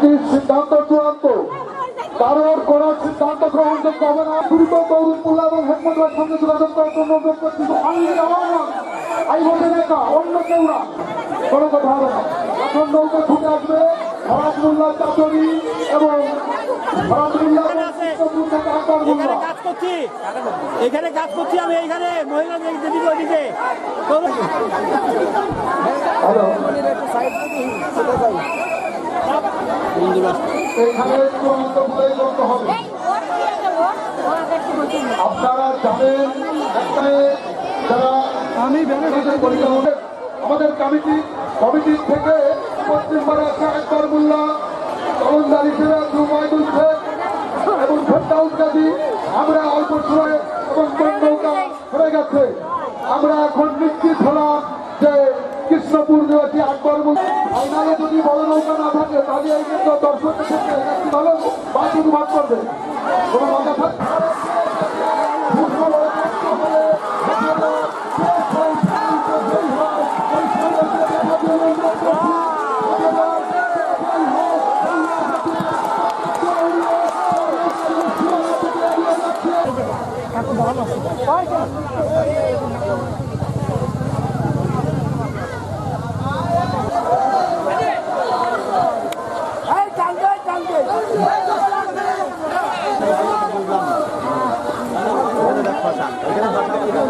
কমিটির সিদ্ধান্ত চূড়ান্ত। কারোর কোন সিদ্ধান্ত গ্রহণযোগ্য হবে না দ্রুত তরুণপুল্লা এবং হেডমন্ডলের সঙ্গে যোগাযোগ করার জন্য অনুরোধ করছি। আই বলে দেখা অন্য কেউ না কোনো কথা হবে না। এখন নৌকা ছুটে আসবে। হরাজমুল্লাহ চাচরি এবং এখানে কাজ করছি। আমি এইখানে মহিলা দিদিকে আপনারা জানেন যারা আমি আমাদের কমিটি কমিটির থেকে পশ্চিমবঙ্গের আছে একবার মোল্লা তরুণদার হিসেবে আছে শেখ এবং গাজী আমরা অল্প সময়ে এবং নৌকা হয়ে গেছে। আমরা এখন নিশ্চিত হলাম যে কৃষ্ণপুর নিবাসী আকবর ফাইনালে যদি বড় নৌকা না থাকে, তাহলে এই কিন্তু দর্শকের ক্ষেত্রে একটি ভালো? করবে। নৌকা থাকবে どうぞ。